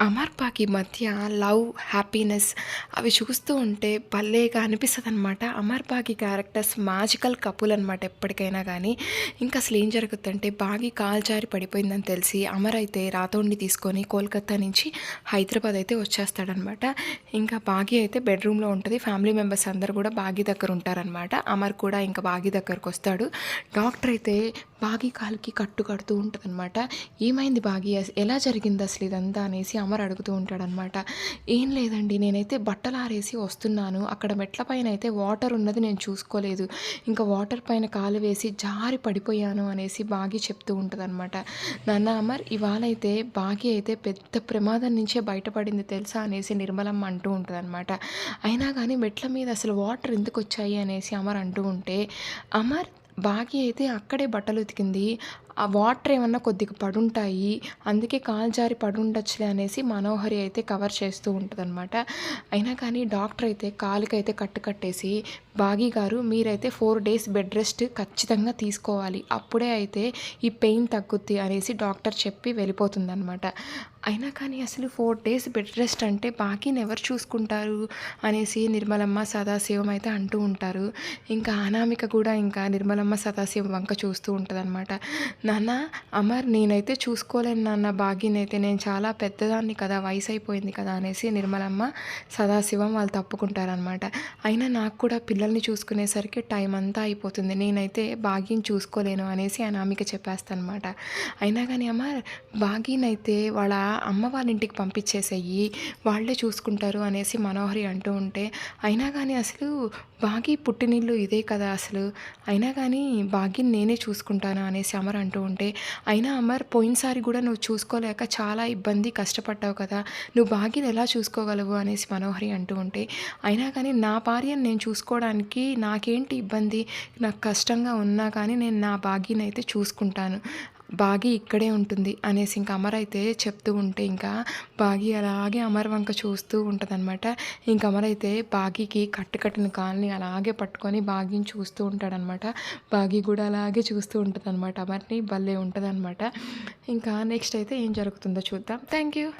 అమర్పాకి మధ్య love happiness అవి చూస్తూ ఉంటే భలేగా అనిపిస్తుంది అనమాట అమర్పాకి క్యారెక్టర్స్ మ్యాజికల్ కపుల్ అనమాట ఎప్పటికైనా కానీ ఇంకా అసలు ఏం జరుగుతుందంటే బాగి కాల్చారి పడిపోయిందని తెలిసి అమర్ అయితే రాతోడిని తీసుకొని కోల్కతా నుంచి హైదరాబాద్ అయితే వచ్చేస్తాడనమాట ఇంకా బాగి అయితే బెడ్రూమ్లో ఉంటుంది. ఫ్యామిలీ మెంబర్స్ అందరు కూడా బాగి దగ్గర ఉంటారనమాట అమర్ కూడా ఇంకా బాగి దగ్గరకు వస్తాడు. డాక్టర్ అయితే బాగి కాలుకి కట్టు కడుతూ ఉంటుందన్నమాట. ఏమైంది బాగి? ఎలా జరిగింది అసలు ఇదంతా అనేసి అమర్ అడుగుతూ ఉంటాడనమాట ఏం లేదండి నేనైతే బట్టలు ఆరేసి వస్తున్నాను. అక్కడ మెట్ల పైన అయితే వాటర్ ఉన్నది నేను చూసుకోలేదు. ఇంకా వాటర్ పైన కాలు వేసి జారి పడిపోయాను అనేసి బాగి చెప్తూ ఉంటుందన్నమాట. నాన్న అమర్ ఇవాళైతే బాగి అయితే పెద్ద ప్రమాదం నుంచే బయటపడింది తెలుసా అనేసి నిర్మలమ్మ అంటూ ఉంటుందన్నమాట. అయినా కానీ మెట్ల మీద అసలు వాటర్ ఎందుకు వచ్చాయి అనేసి అమర్ అంటూ ఉంటే అమర్ బాగి అయితే అక్కడే బట్టలు ఉతికింది. ఆ వాటర్ ఏమన్నా కొద్దిగా పడుంటాయి. అందుకే కాలు జారి పడుండొచ్చులే అనేసి మనోహరి అయితే కవర్ చేస్తూ ఉంటుందన్నమాట. అయినా కానీ డాక్టర్ అయితే కాలుకైతే కట్టు కట్టేసి బాగి గారు మీరైతే ఫోర్ డేస్ బెడ్ రెస్ట్ ఖచ్చితంగా తీసుకోవాలి. అప్పుడే అయితే ఈ పెయిన్ తగ్గుద్ది అనేసి డాక్టర్ చెప్పి వెళ్ళిపోతుందన్నమాట. అయినా కానీ అసలు ఫోర్ డేస్ బెడ్ రెస్ట్ అంటే బాకీని ఎవరు చూసుకుంటారు అనేసి నిర్మలమ్మ సదాశివం అయితే అంటూ ఉంటారు. ఇంకా అనామిక కూడా ఇంకా నిర్మలమ్మ సదాశివం వంక చూస్తూ ఉంటుందన్నమాట. నాన్న అమర్ నేనైతే చూసుకోలేను నాన్న బాగీని అయితే నేను చాలా పెద్దదాన్ని కదా వయసు అయిపోయింది కదా అనేసి నిర్మలమ్మ సదాశివం వాళ్ళు తప్పుకుంటారనమాట అయినా నాకు కూడా పిల్లల్ని చూసుకునేసరికి టైం అంతా అయిపోతుంది. నేనైతే బాగీని చూసుకోలేను అనేసి అనామిక చెప్పేస్తానమాట అయినా కానీ అమర్ బాగీనైతే వాళ్ళ అమ్మ వాళ్ళ ఇంటికి పంపించేసేయి వాళ్ళే చూసుకుంటారు అనేసి మనోహరి అంటూ ఉంటే అయినా కానీ అసలు బాగి పుట్టినిల్లు ఇదే కదా అసలు? అయినా కానీ బాగిని నేనే చూసుకుంటాను అనేసి అమర్ అంటూ ఉంటే అయినా అమర్ పోయినసారి కూడా నువ్వు చూసుకోలేక చాలా ఇబ్బంది కష్టపడ్డావు కదా నువ్వు బాగిని ఎలా చూసుకోగలవు అనేసి మనోహరి అంటూ ఉంటే అయినా కానీ నా భార్యను నేను చూసుకోవడానికి నాకేంటి ఇబ్బంది? నాకు కష్టంగా ఉన్నా కానీ నేను నా బాగిని అయితే చూసుకుంటాను. బాగి ఇక్కడే ఉంటుంది అనేసి ఇంకా అమర్ అయితే చెప్తూ ఉంటే ఇంకా బాగి అలాగే అమర్ వంక చూస్తూ ఉంటుందన్నమాట. ఇంకా అమర్ అయితే బాగికి కట్టు కట్టిన కాల్ని అలాగే పట్టుకొని బాగిని చూస్తూ ఉంటాడనమాట బాగి కూడా అలాగే చూస్తూ ఉంటుంది అనమాట అమర్ని భలే ఉంటుంది ఇంకా నెక్స్ట్ అయితే ఏం జరుగుతుందో చూద్దాం. Thank you